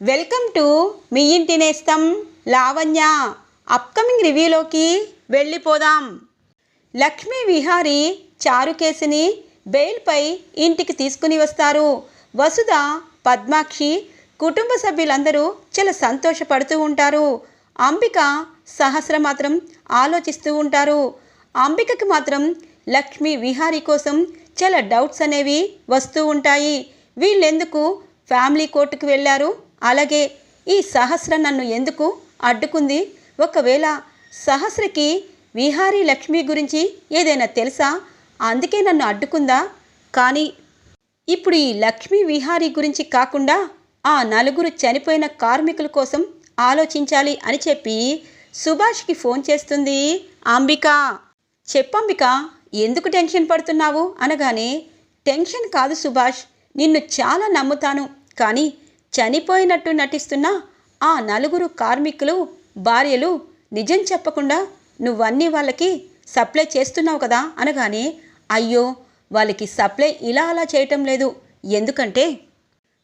Welcome to me ఇంటి నేస్తం Lavanya. Upcoming రివ్యూలోకి వెళ్ళిపోదాం. లక్ష్మీ విహారి చారుకేసిని బెయిల్పై ఇంటికి తీసుకుని వస్తారు. వసుధ పద్మాక్షి కుటుంబ సభ్యులందరూ చాలా సంతోషపడుతూ ఉంటారు. అంబిక సహస్ర మాత్రం ఆలోచిస్తూ ఉంటారు. అంబికకి మాత్రం లక్ష్మీ విహారీ కోసం చాలా డౌట్స్ అనేవి వస్తూ ఉంటాయి. వీళ్ళెందుకు ఫ్యామిలీ కోర్టుకు వెళ్ళారు? అలాగే ఈ సహస్ర నన్ను ఎందుకు అడ్డుకుంది? ఒకవేళ సహస్రకి విహారీ లక్ష్మి గురించి ఏదైనా తెలుసా? అందుకే నన్ను అడ్డుకుందా? కానీ ఇప్పుడు ఈ లక్ష్మీ విహారీ గురించి కాకుండా ఆ నలుగురు చనిపోయిన కార్మికుల కోసం ఆలోచించాలి అని చెప్పి సుభాష్కి ఫోన్ చేస్తుంది అంబిక. చెప్పంబిక ఎందుకు టెన్షన్ పడుతున్నావు? అనగానే టెన్షన్ కాదు సుభాష్ నిన్ను చాలా నమ్ముతాను. కానీ చనిపోయినట్టు నటిస్తున్న ఆ నలుగురు కార్మికులు భార్యలు నిజం చెప్పకుండా నువ్వన్నీ వాళ్ళకి సప్లై చేస్తున్నావు కదా అనగానే అయ్యో వాళ్ళకి సప్లై ఇలా అలా చేయటం లేదు. ఎందుకంటే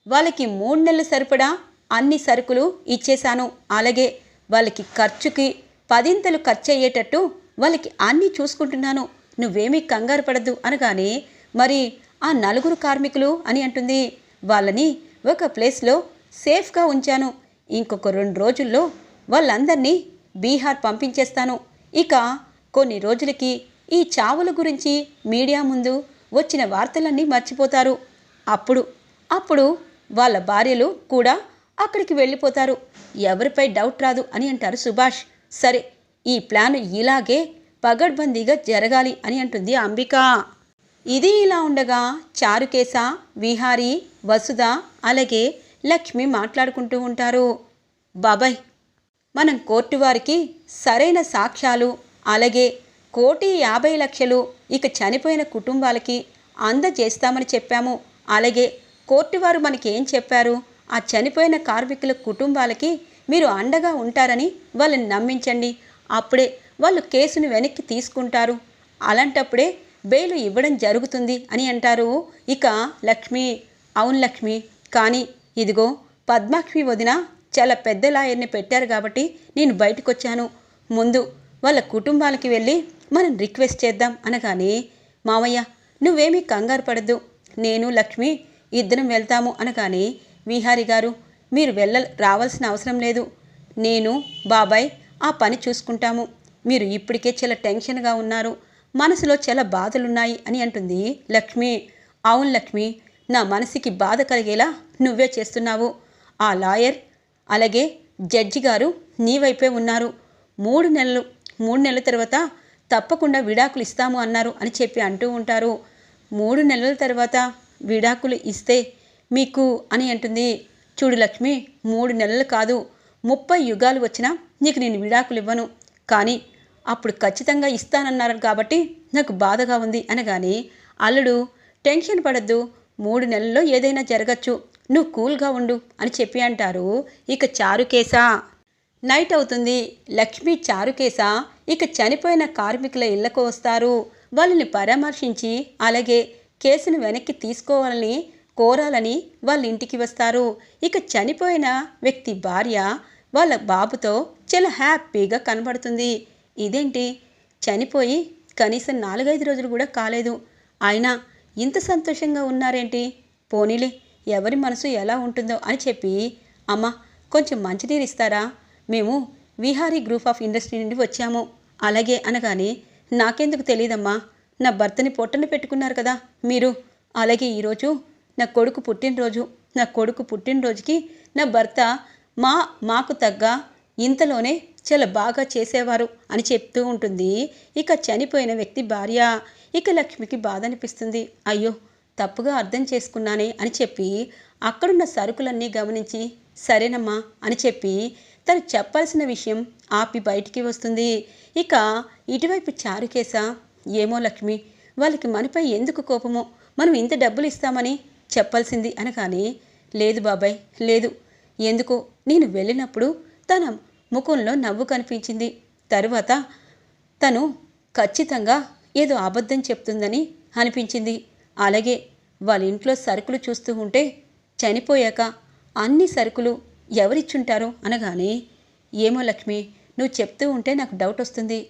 వాళ్ళకి మూడు నెలలు సరిపడా అన్ని సరుకులు ఇచ్చేశాను. అలాగే వాళ్ళకి ఖర్చుకి పదింతలు ఖర్చు అయ్యేటట్టు వాళ్ళకి అన్నీ చూసుకుంటున్నాను. నువ్వేమీ కంగారు పడద్దు అనగానే మరి ఆ నలుగురు కార్మికులు అని అంటుంది. వాళ్ళని ఒక ప్లేస్లో సేఫ్గా ఉంచాను. ఇంకొక రెండు రోజుల్లో వాళ్ళందరినీ బీహార్ పంపించేస్తాను. ఇక కొన్ని రోజులకి ఈ చావుల గురించి మీడియా ముందు వచ్చిన వార్తలన్నీ మర్చిపోతారు. అప్పుడు అప్పుడు వాళ్ళ భార్యలు కూడా అక్కడికి వెళ్ళిపోతారు. ఎవరిపై డౌట్ రాదు అని అంటారు సుభాష్. సరే ఈ ప్లాన్ ఇలాగే పగడ్బందీగా జరగాలి అని అంటుంది అంబిక. ఇది ఇలా ఉండగా చారుకేశ విహారి వసుధ అలాగే లక్ష్మి మాట్లాడుకుంటూ ఉంటారు. బాబాయ్ మనం కోర్టు వారికి సరైన సాక్ష్యాలు అలాగే కోటి యాభై లక్షలు ఇక చనిపోయిన కుటుంబాలకి అందజేస్తామని చెప్పాము. అలాగే కోర్టు వారు మనకి ఏం చెప్పారు? ఆ చనిపోయిన కార్మికుల కుటుంబాలకి మీరు అండగా ఉంటారని వాళ్ళని నమ్మించండి. అప్పుడే వాళ్ళు కేసును వెనక్కి తీసుకుంటారు. అలాంటప్పుడే బెయిలు ఇవ్వడం జరుగుతుంది అని అంటారు. ఇక లక్ష్మి అవును లక్ష్మి కానీ ఇదిగో పద్మాక్షి వదిన చాలా పెద్ద లాయర్ని పెట్టారు కాబట్టి నేను బయటకు వచ్చాను ముందు వాళ్ళ కుటుంబాలకి వెళ్ళి మనం రిక్వెస్ట్ చేద్దాం అనగానే మామయ్య నువ్వేమీ కంగారు పడద్దు. నేను లక్ష్మి ఇద్దరం వెళ్తాము అనగానే విహారి గారు మీరు వెళ్ళ రావాల్సిన అవసరం లేదు. నేను బాబాయ్ ఆ పని చూసుకుంటాము. మీరు ఇప్పటికే చాలా టెన్షన్గా ఉన్నారు. మనసులో చాలా బాధలున్నాయి అని అంటుంది లక్ష్మి. అవును లక్ష్మి నా మనసుకి బాధ కలిగేలా నువ్వే చేస్తున్నావు. ఆ లాయర్ అలాగే జడ్జి గారు నీ వైపే ఉన్నారు. మూడు నెలలు మూడు నెలల తర్వాత తప్పకుండా విడాకులు ఇస్తాము అన్నారు అని చెప్పి అంటూ ఉంటారు. మూడు నెలల తర్వాత విడాకులు ఇస్తే మీకు అని అంటుంది. చూడు లక్ష్మి మూడు నెలలు కాదు ముప్పై యుగాలు వచ్చినా నీకు నేను విడాకులు ఇవ్వను. కానీ అప్పుడు ఖచ్చితంగా ఇస్తానన్నారు కాబట్టి నాకు బాధగా ఉంది అనగానే అల్లుడు టెన్షన్ పడద్దు మూడు నెలల్లో ఏదైనా జరగచ్చు నువ్వు కూల్గా ఉండు అని చెప్పి అంటారు. ఇక చారుకేసా నైట్ అవుతుంది. లక్ష్మి చారుకేశ ఇక చనిపోయిన కార్మికుల ఇళ్ళకు వస్తారు. వాళ్ళని పరామర్శించి అలాగే కేసును వెనక్కి తీసుకోవాలని కోరాలని వాళ్ళ ఇంటికి వస్తారు. ఇక చనిపోయిన వ్యక్తి భార్య వాళ్ళ బాబుతో చాలా హ్యాపీగా కనబడుతుంది. ఇదేంటి? చనిపోయి కనీసం నాలుగైదు రోజులు కూడా కాలేదు. అయినా ఇంత సంతోషంగా ఉన్నారేంటి? పోనీలే ఎవరి మనసు ఎలా ఉంటుందో అని చెప్పి అమ్మ కొంచెం మంచినీరు ఇస్తారా? మేము విహారీ గ్రూప్ ఆఫ్ ఇండస్ట్రీ నుండి వచ్చాము. అలాగే అనగానే నాకెందుకు తెలియదమ్మా? నా భర్తని పొట్టన పెట్టుకున్నారు కదా మీరు. అలాగే ఈరోజు నా కొడుకు పుట్టినరోజు. నా కొడుకు పుట్టినరోజుకి నా భర్త మా మాకు తగ్గ ఇంతలోనే చాలా బాగా చేసేవారు అని చెప్తూ ఉంటుంది. ఇక చనిపోయిన వ్యక్తి భార్య. ఇక లక్ష్మికి బాధ అనిపిస్తుంది అయ్యో తప్పుగా అర్థం చేసుకున్నానే అని చెప్పి అక్కడున్న సరుకులన్నీ గమనించి సరేనమ్మా అని చెప్పి తను చెప్పాల్సిన విషయం ఆపి బయటికి వస్తుంది. ఇక ఇటువైపు చారుకేశ ఏమో లక్ష్మి వాళ్ళకి మనపై ఎందుకు కోపమో మనం ఇంత డబ్బులు ఇస్తామని చెప్పాల్సింది అనగానే లేదు బాబాయ్ లేదు. ఎందుకో నేను వెళ్ళినప్పుడు తన ముఖంలో నవ్వు కనిపించింది. తరువాత తను ఖచ్చితంగా ఏదో అబద్ధం చెప్తుందని అనిపించింది. అలాగే వాళ్ళ ఇంట్లో సరుకులు చూస్తూ ఉంటే చనిపోయాక అన్ని సరుకులు ఎవరిచ్చుంటారు అనగానే ఏమో లక్ష్మి నువ్వు చెప్తూ ఉంటే నాకు డౌట్ వస్తుంది.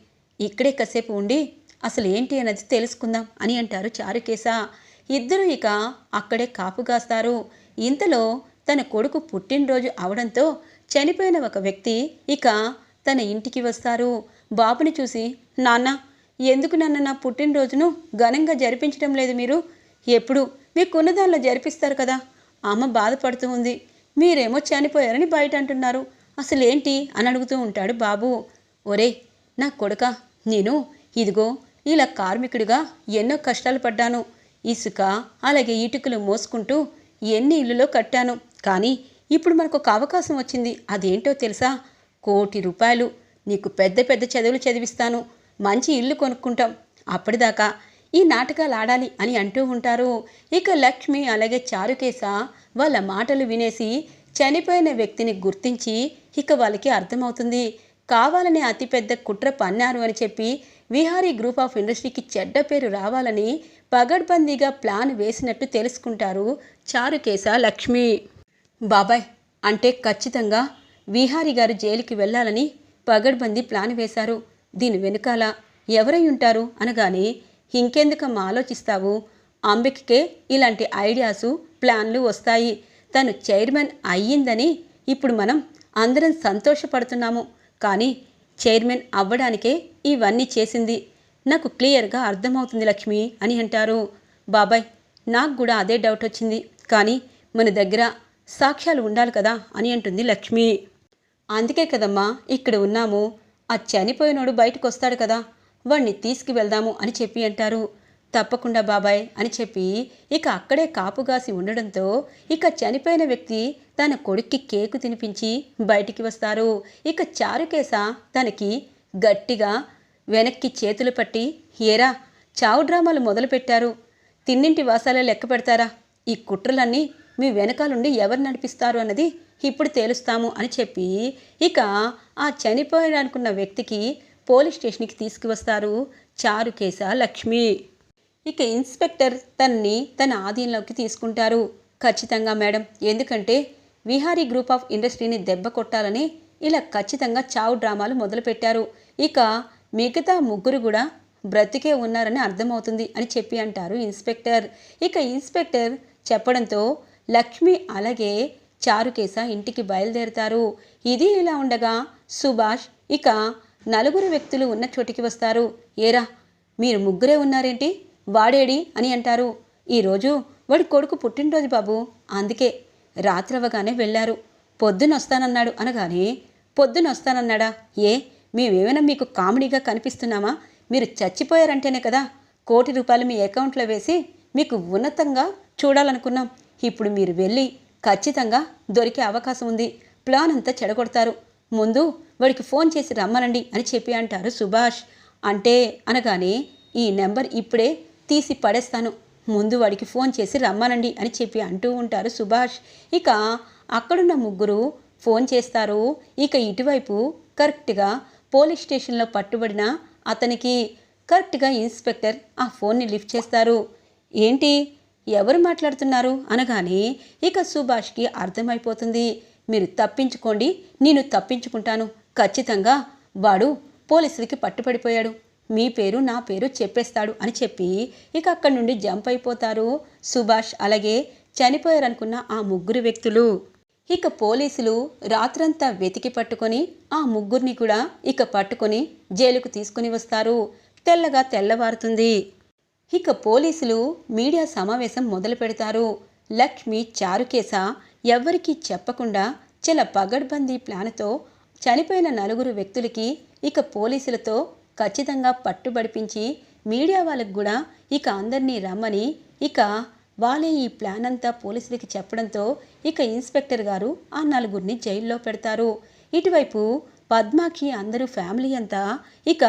ఇక్కడే కాసేపు ఉండి అసలు ఏంటి అన్నది తెలుసుకుందాం అని అంటారు చారుకేశ. ఇద్దరూ ఇక అక్కడే కాపుగాస్తారు ఇంతలో తన కొడుకు పుట్టినరోజు అవడంతో చనిపోయిన ఒక వ్యక్తి ఇక తన ఇంటికి వస్తారు. బాబుని చూసి నాన్న ఎందుకు నన్ను నా పుట్టినరోజును ఘనంగా జరిపించడం లేదు మీరు? ఎప్పుడు? మీకున్న దానిలో జరిపిస్తారు కదా. అమ్మ బాధపడుతూ ఉంది. మీరేమో చనిపోయారని బయట అంటున్నారు. అసలేంటి? అని అడుగుతూ ఉంటాడు బాబు. ఒరే నా కొడుక నేను ఇదిగో ఇలా కార్మికుడిగా ఎన్నో కష్టాలు పడ్డాను. ఇసుక అలాగే ఇటుకలు మోసుకుంటూ ఎన్ని ఇల్లులో కట్టాను. కానీ ఇప్పుడు మనకు ఒక అవకాశం వచ్చింది. అదేంటో తెలుసా? కోటి రూపాయలు. నీకు పెద్ద పెద్ద చదువులు చదివిస్తాను. మంచి ఇల్లు కొనుక్కుంటాం. అప్పటిదాకా ఈ నాటకాలు ఆడాలి అని అంటూ ఉంటారు. ఇక లక్ష్మి అలాగే చారుకేశ వాళ్ళ మాటలు వినేసి చనిపోయిన వ్యక్తిని గుర్తించి ఇక వాళ్ళకి అర్థమవుతుంది. కావాలని అతిపెద్ద కుట్ర పన్నారు అని చెప్పి విహారీ గ్రూప్ ఆఫ్ ఇండస్ట్రీకి చెడ్డ పేరు రావాలని పగడ్బందీగా ప్లాన్ వేసినట్టు తెలుసుకుంటారు చారుకేశ లక్ష్మి. బాబాయ్ అంటే ఖచ్చితంగా విహారీ గారు జైలుకి వెళ్ళాలని పగడ్బందీ ప్లాన్ వేశారు. దీని వెనుకాల ఎవరై ఉంటారు అనగానే ఇంకెందుకమ్మా ఆలోచిస్తావు? అంబిక్కే ఇలాంటి ఐడియాసు ప్లాన్లు వస్తాయి. తను చైర్మన్ అయ్యిందని ఇప్పుడు మనం అందరం సంతోషపడుతున్నాము. కానీ చైర్మన్ అవ్వడానికే ఇవన్నీ చేసింది. నాకు క్లియర్గా అర్థమవుతుంది లక్ష్మి అని అంటారు. బాబాయ్ నాకు కూడా అదే డౌట్ వచ్చింది. కానీ మన దగ్గర సాక్ష్యాలు ఉండాలి కదా అని అంటుంది లక్ష్మి. అందుకే కదమ్మా ఇక్కడ ఉన్నాము. ఆ చనిపోయినోడు బయటకు వస్తాడు కదా. వాణ్ణి తీసుకువెళ్దాము అని చెప్పి అంటారు. తప్పకుండా బాబాయ్ అని చెప్పి ఇక అక్కడే కాపుగాసి ఉండడంతో ఇక చనిపోయిన వ్యక్తి తన కొడుక్కి కేకు తినిపించి బయటికి వస్తారు. ఇక చారుకేశ తనకి గట్టిగా వెనక్కి చేతులు పట్టి ఏరా చావు డ్రామాలు మొదలుపెట్టారు. తిన్నింటి వాసాలే లెక్క పెడతారా? ఈ కుట్రలన్నీ మీ వెనకాలండి ఎవరు నడిపిస్తారు అన్నది ఇప్పుడు తేలుస్తాము అని చెప్పి ఇక ఆ చనిపోయాడనుకున్న వ్యక్తికి పోలీస్ స్టేషన్కి తీసుకువస్తారు చారుకేశ లక్ష్మి. ఇక ఇన్స్పెక్టర్ తన్ని తన ఆధీనంలోకి తీసుకుంటారు. ఖచ్చితంగా మేడం ఎందుకంటే విహారీ గ్రూప్ ఆఫ్ ఇండస్ట్రీని దెబ్బ కొట్టాలని ఇలా ఖచ్చితంగా చావు డ్రామాలు మొదలుపెట్టారు. ఇక మిగతా ముగ్గురు కూడా బ్రతికే ఉన్నారని అర్థమవుతుంది అని చెప్పి అంటారు ఇన్స్పెక్టర్. ఇక ఇన్స్పెక్టర్ చెప్పడంతో లక్ష్మి అలాగే చారుకేశ ఇంటికి బయలుదేరుతారు. ఇది ఇలా ఉండగా సుభాష్ ఇక నలుగురు వ్యక్తులు ఉన్న చోటికి వస్తారు. ఏరా మీరు ముగ్గురే ఉన్నారేంటి? వాడేడి అని అంటారు. ఈరోజు వాడి కొడుకు పుట్టినరోజు బాబు. అందుకే రాత్రవగానే వెళ్ళారు. పొద్దునొస్తానన్నాడు అనగానే పొద్దునొస్తానన్నాడా ఏ మేమేమైనా మీకు కామెడీగా కనిపిస్తున్నామా? మీరు చచ్చిపోయారంటేనే కదా కోటి రూపాయలు మీ అకౌంట్లో వేసి మీకు ఉన్నతంగా చూడాలనుకున్నాం. ఇప్పుడు మీరు వెళ్ళి ఖచ్చితంగా దొరికే అవకాశం ఉంది. ప్లాన్ అంతా చెడగొడతారు. ముందు వాడికి ఫోన్ చేసి రమ్మనండి అని చెప్పి అంటారు సుభాష్. అంటే అనగానే ఈ నెంబర్ ఇప్పుడే తీసి పడేస్తాను. ముందు వాడికి ఫోన్ చేసి రమ్మనండి అని చెప్పి అంటూ ఉంటారు సుభాష్. ఇక అక్కడున్న ముగ్గురు ఫోన్ చేస్తారు. ఇక ఇటువైపు కరెక్ట్గా పోలీస్ స్టేషన్లో పట్టుబడిన అతనికి కరెక్ట్గా ఇన్స్పెక్టర్ ఆ ఫోన్ని లిఫ్ట్ చేస్తారు. ఏంటి? ఎవరు మాట్లాడుతున్నారు అనగానే ఇక సుభాష్కి అర్థమైపోతుంది. మీరు తప్పించుకోండి నేను తప్పించుకుంటాను. ఖచ్చితంగా వాడు పోలీసులకి పట్టుపడిపోయాడు మీ పేరు నా పేరు చెప్పేస్తాడు అని చెప్పి ఇక అక్కడి నుండి జంప్ అయిపోతారు సుభాష్ అలాగే చనిపోయారనుకున్న ఆ ముగ్గురు వ్యక్తులు. ఇక పోలీసులు రాత్రంతా వెతికి పట్టుకొని ఆ ముగ్గురిని కూడా ఇక పట్టుకొని జైలుకు తీసుకుని వస్తారు. తెల్లగా తెల్లవారుతుంది. ఇక పోలీసులు మీడియా సమావేశం మొదలు పెడతారు. లక్ష్మి చారుకేశ ఎవ్వరికీ చెప్పకుండా చాలా పగడ్బందీ ప్లాన్తో చనిపోయిన నలుగురు వ్యక్తులకి ఇక పోలీసులతో ఖచ్చితంగా పట్టుబడిపించి మీడియా వాళ్ళకు కూడా ఇక అందరినీ రమ్మని ఇక వాళ్ళే ఈ ప్లాన్ అంతా పోలీసులకి చెప్పడంతో ఇక ఇన్స్పెక్టర్ గారు ఆ నలుగురిని జైల్లో పెడతారు. ఇటువైపు పద్మాకి అందరూ ఫ్యామిలీ అంతా ఇక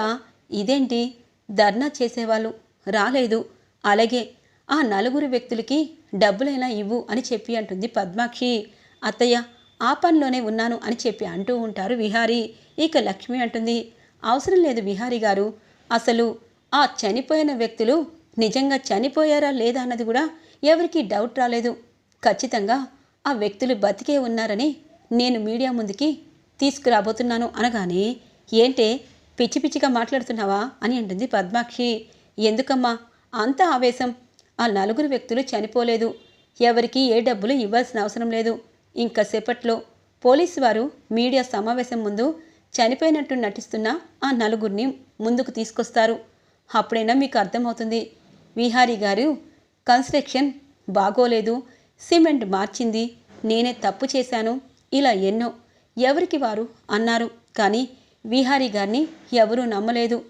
ఇదేంటి? ధర్నా చేసేవాళ్ళు రాలేదు. అలాగే ఆ నలుగురు వ్యక్తులకి డబ్బులైనా ఇవ్వు అని చెప్పి అంటుంది పద్మాక్షి. అత్తయ్య ఆ పనిలోనే ఉన్నాను అని చెప్పి అంటూ ఉంటారు విహారీ. ఇక లక్ష్మి అంటుంది అవసరం లేదు విహారీ గారు. అసలు ఆ చనిపోయిన వ్యక్తులు నిజంగా చనిపోయారా లేదా అన్నది కూడా ఎవరికీ డౌట్ రాలేదు. ఖచ్చితంగా ఆ వ్యక్తులు బతికే ఉన్నారని నేను మీడియా ముందుకి తీసుకురాబోతున్నాను అనగానే ఏంటే పిచ్చి పిచ్చిగా మాట్లాడుతున్నావా? అని అంటుంది పద్మాక్షి. ఎందుకమ్మా? అంత ఆవేశం. ఆ నలుగురు వ్యక్తులు చనిపోలేదు. ఎవరికి ఏ డబ్బులు ఇవ్వాల్సిన అవసరం లేదు. ఇంకా సేపట్లో పోలీసు వారు మీడియా సమావేశం ముందు చనిపోయినట్టు నటిస్తున్న ఆ నలుగురిని ముందుకు తీసుకొస్తారు. అప్పుడైనా మీకు అర్థమవుతుంది. విహారీ గారు కన్స్ట్రక్షన్ బాగోలేదు. సిమెంట్ మార్చింది. నేనే తప్పు చేశాను. ఇలా ఎన్నో ఎవరికి వారు అన్నారు. కానీ విహారీ గారిని ఎవరూ నమ్మలేదు.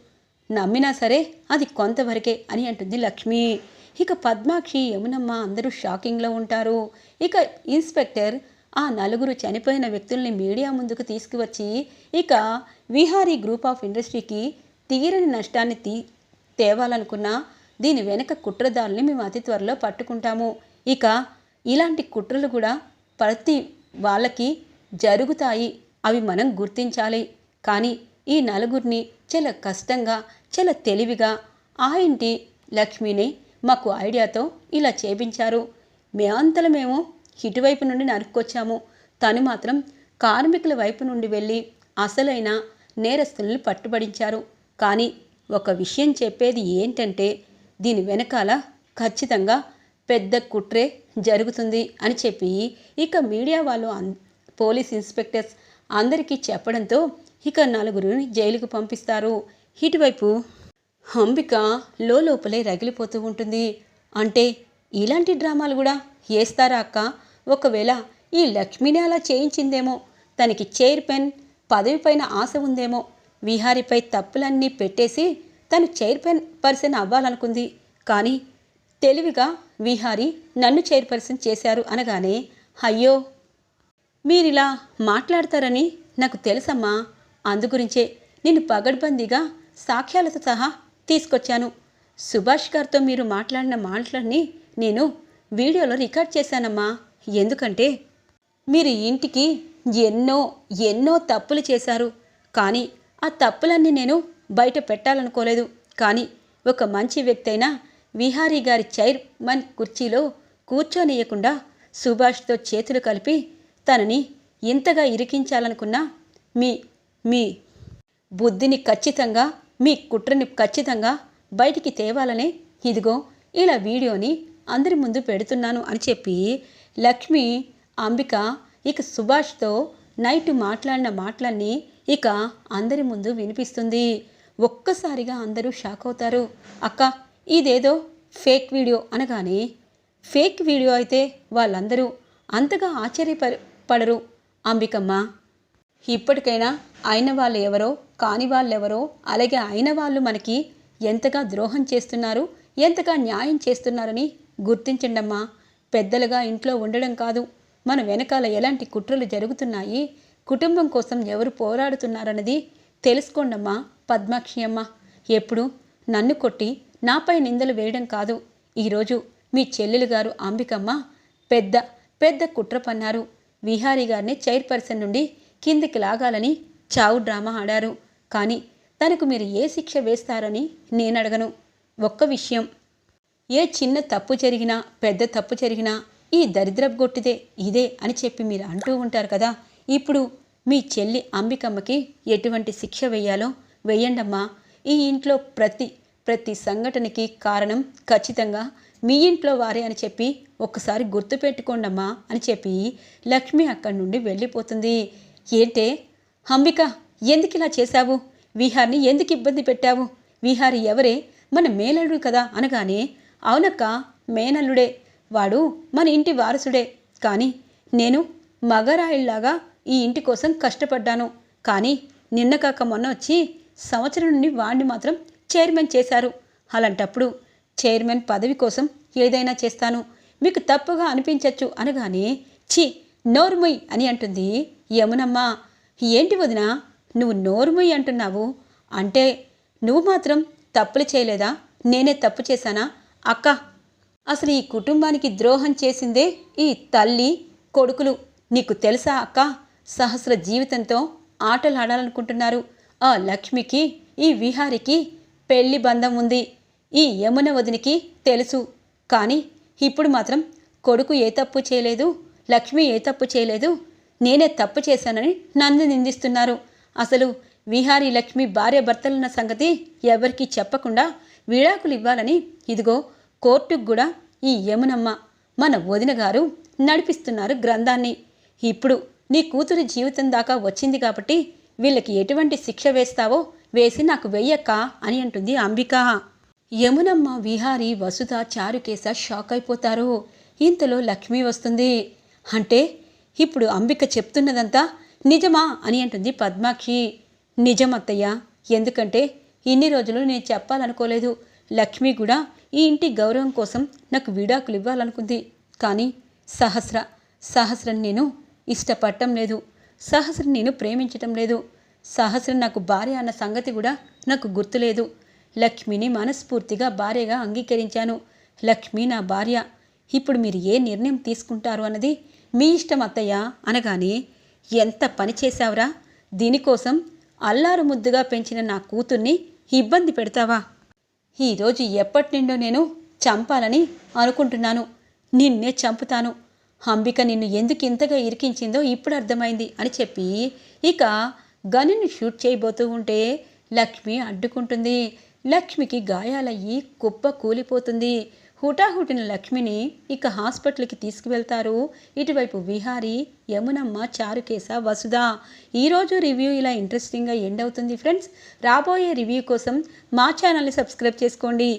నమ్మినా సరే అది కొంతవరకే అని అంటుంది లక్ష్మి. ఇక పద్మాక్షి యమునమ్మ అందరూ షాకింగ్లో ఉంటారు. ఇక ఇన్స్పెక్టర్ ఆ నలుగురు చనిపోయిన వ్యక్తుల్ని మీడియా ముందుకు తీసుకువచ్చి ఇక విహారీ గ్రూప్ ఆఫ్ ఇండస్ట్రీకి తీరని నష్టాన్ని తీ తేవాలనుకున్నా దీని వెనక కుట్రదారుల్ని మేము అతి త్వరలో పట్టుకుంటాము. ఇక ఇలాంటి కుట్రలు కూడా ప్రతి వాళ్ళకి జరుగుతాయి. అవి మనం గుర్తించాలి. కానీ ఈ నలుగురిని చాలా కష్టంగా చాలా తెలివిగా ఆ ఇంటి లక్ష్మిని మాకు ఐడియాతో ఇలా చేపించారు. మేమంతల మేము ఇటువైపు నుండి నరుక్కొచ్చాము. తను మాత్రం కార్మికుల వైపు నుండి వెళ్ళి అసలైన నేరస్తుల్ని పట్టుబడించారు. కానీ ఒక విషయం చెప్పేది ఏంటంటే దీని వెనకాల ఖచ్చితంగా పెద్ద కుట్రే జరుగుతుంది అని చెప్పి ఇక మీడియా వాళ్ళు అన్- పోలీస్ ఇన్స్పెక్టర్స్ అందరికీ చెప్పడంతో ఇక నలుగురిని జైలుకు పంపిస్తారు. ఇటువైపు అంబిక లోపలే రగిలిపోతూ ఉంటుంది. అంటే ఇలాంటి డ్రామాలు కూడా వేస్తారా అక్క? ఒకవేళ ఈ లక్ష్మిని అలా చేయించిందేమో తనకి చైర్మన్ పదవి పైన ఆశ ఉందేమో విహారీపై తప్పులన్నీ పెట్టేసి తను చైర్మన్ పర్సన్ అవ్వాలనుకుంది. కానీ తెలివిగా విహారీ నన్ను చైర్పర్సన్ చేశారు అనగానే అయ్యో! మీరిలా మాట్లాడతారని నాకు తెలుసమ్మా. అందుగురించే నేను పగడ్బందీగా సాక్ష్యాలతో సహా తీసుకొచ్చాను. సుభాష్ గారితో మీరు మాట్లాడిన మాటలన్నీ నేను వీడియోలో రికార్డ్ చేశానమ్మా. ఎందుకంటే మీరు ఇంటికి ఎన్నో ఎన్నో తప్పులు చేశారు. కానీ ఆ తప్పులన్నీ నేను బయట పెట్టాలనుకోలేదు. కానీ ఒక మంచి వ్యక్తి అయిన విహారీ గారి చైర్మన్ కుర్చీలో కూర్చోనియకుండా సుభాష్తో చేతులు కలిపి తనని ఇంతగా ఇరికించాలనుకున్న మీ మీ బుద్ధిని ఖచ్చితంగా మీ కుట్రని ఖచ్చితంగా బయటికి తేవాలనే ఇదిగో ఇలా వీడియోని అందరి ముందు పెడుతున్నాను అని చెప్పి లక్ష్మి అంబిక ఇక సుభాష్తో నైట్ మాట్లాడిన మాటలన్నీ ఇక అందరి ముందు వినిపిస్తుంది. ఒక్కసారిగా అందరూ షాక్ అవుతారు. అక్క ఇదేదో ఫేక్ వీడియో అనగానే ఫేక్ వీడియో అయితే వాళ్ళందరూ అంతగా ఆశ్చర్యపడరు అంబికమ్మ ఇప్పటికైనా అయిన వాళ్ళు ఎవరో కాని వాళ్ళెవరో అలాగే అయిన వాళ్ళు మనకి ఎంతగా ద్రోహం చేస్తున్నారు ఎంతగా న్యాయం చేస్తున్నారని గుర్తించండమ్మా. పెద్దలుగా ఇంట్లో ఉండడం కాదు మన వెనకాల ఎలాంటి కుట్రలు జరుగుతున్నాయి కుటుంబం కోసం ఎవరు పోరాడుతున్నారన్నది తెలుసుకోండమ్మా పద్మాక్షి అమ్మ. ఎప్పుడు? నన్ను కొట్టి నాపై నిందలు వేయడం కాదు. ఈరోజు మీ చెల్లెలు గారు అంబికమ్మ పెద్ద పెద్ద కుట్ర పన్నారు. విహారీ గారిని చైర్పర్సన్ నుండి కిందికి లాగాలని చావు డ్రామా ఆడారు. కానీ తనకు మీరు ఏ శిక్ష వేస్తారని నేను అడగను ఒక్క విషయం. ఏ చిన్న తప్పు జరిగినా పెద్ద తప్పు జరిగినా ఈ దరిద్రపు గొట్టిదే ఇదే అని చెప్పి మీరు అంటూ ఉంటారు కదా. ఇప్పుడు మీ చెల్లి అంబికమ్మకి ఎటువంటి శిక్ష వేయాలో వేయండమ్మా. ఈ ఇంట్లో ప్రతి ప్రతి సంఘటనకి కారణం ఖచ్చితంగా మీ ఇంట్లో వారే అని చెప్పి ఒక్కసారి గుర్తుపెట్టుకోండమ్మా అని చెప్పి లక్ష్మి అక్కడి నుండి వెళ్ళిపోతుంది. ఏంటే? అంబిక ఎందుకు ఇలా చేశావు? విహార్ని ఎందుకు ఇబ్బంది పెట్టావు? విహారి ఎవరే? మన మేనల్లుడు కదా అనగానే అవునక్క మేనల్లుడే. వాడు మన ఇంటి వారసుడే. కానీ నేను మగరాయిల్లాగా ఈ ఇంటి కోసం కష్టపడ్డాను. కానీ నిన్న కాక మొన్న వచ్చి సంవత్సరం నుండి వాణ్ణి మాత్రం చైర్మన్ చేశారు. అలాంటప్పుడు చైర్మన్ పదవి కోసం ఏదైనా చేస్తాను. మీకు తప్పుగా అనిపించవచ్చు అనగానే ఛీ నోర్మొయ్ అని అంటుంది. యమునమ్మా ఏంటి వదిన? నువ్వు నోరుముయ్ అంటున్నావు. అంటే నువ్వు మాత్రం తప్పులు చేయలేదా? నేనే తప్పు చేశానా? అక్క అసలు ఈ కుటుంబానికి ద్రోహం చేసిందే ఈ తల్లి కొడుకులు. నీకు తెలుసా అక్క? సహస్ర జీవితంతో ఆటలు ఆడాలనుకుంటున్నారు ఆ లక్ష్మికి ఈ విహారికి పెళ్ళి బంధం ఉంది. ఈ యమున వదినికి తెలుసు. కానీ ఇప్పుడు మాత్రం కొడుకు ఏ తప్పు చేయలేదు లక్ష్మి ఏ తప్పు చేయలేదు నేనే తప్పు చేశానని నన్ను నిందిస్తున్నారు. అసలు విహారీ లక్ష్మి భార్య భర్తలున్న సంగతి ఎవరికీ చెప్పకుండా విడాకులు ఇవ్వాలని ఇదిగో కోర్టుకు కూడా ఈ యమునమ్మ మన వదిన గారు నడిపిస్తున్నారు గ్రంథాన్ని. ఇప్పుడు నీ కూతురు జీవితం దాకా వచ్చింది కాబట్టి వీళ్ళకి ఎటువంటి శిక్ష వేస్తావో వేసి నాకు వెయ్యక్క అని అంటుంది అంబిక. యమునమ్మ విహారి వసుధ చారుకేశ షాక్ అయిపోతారు. ఇంతలో లక్ష్మి వస్తుంది. అంటే ఇప్పుడు అంబిక చెప్తున్నదంతా నిజమా అని అంటుంది పద్మాక్షి నిజమత్తయ్య ఎందుకంటే ఇన్ని రోజులు నేను చెప్పాలనుకోలేదు. లక్ష్మి కూడా ఈ ఇంటి గౌరవం కోసం నాకు విడాకులు ఇవ్వాలనుకుంది. కానీ సహస్ర సహస్రం నేను ఇష్టపడటం లేదు. సహస్రం నేను ప్రేమించటం లేదు. సహస్రం నాకు భార్య అన్న సంగతి కూడా నాకు గుర్తులేదు లక్ష్మిని మనస్ఫూర్తిగా భార్యగా అంగీకరించాను. లక్ష్మి నా భార్య. ఇప్పుడు మీరు ఏ నిర్ణయం తీసుకుంటారు అన్నది మీ ఇష్టం అత్తయ్య అనగానే ఎంత పని చేశావురా? దీనికోసం అల్లారు ముద్దుగా పెంచిన నా కూతుర్ని ఇబ్బంది పెడతావా? ఈరోజు ఎప్పటి నుండో నేను చంపాలని అనుకుంటున్నాను. నిన్నే చంపుతాను. అంబిక నిన్ను ఎందుకు ఇంతగా ఇరికించిందో ఇప్పుడు అర్థమైంది అని చెప్పి ఇక గనిని షూట్ చేయబోతూ ఉంటే లక్ష్మి అడ్డుకుంటుంది. లక్ష్మికి గాయాలయ్యి కుప్ప కూలిపోతుంది. హుటాహుటిన లక్ష్మిని ఇక హాస్పిటల్కి తీసుకువెళ్తారు. ఇటువైపు విహారి యమునమ్మ చారుకేశ వసుధ. ఈరోజు రివ్యూ ఇలా ఇంట్రెస్టింగ్గా ఎండ్ అవుతుంది ఫ్రెండ్స్. రాబోయే రివ్యూ కోసం మా ఛానల్ని సబ్స్క్రైబ్ చేసుకోండి.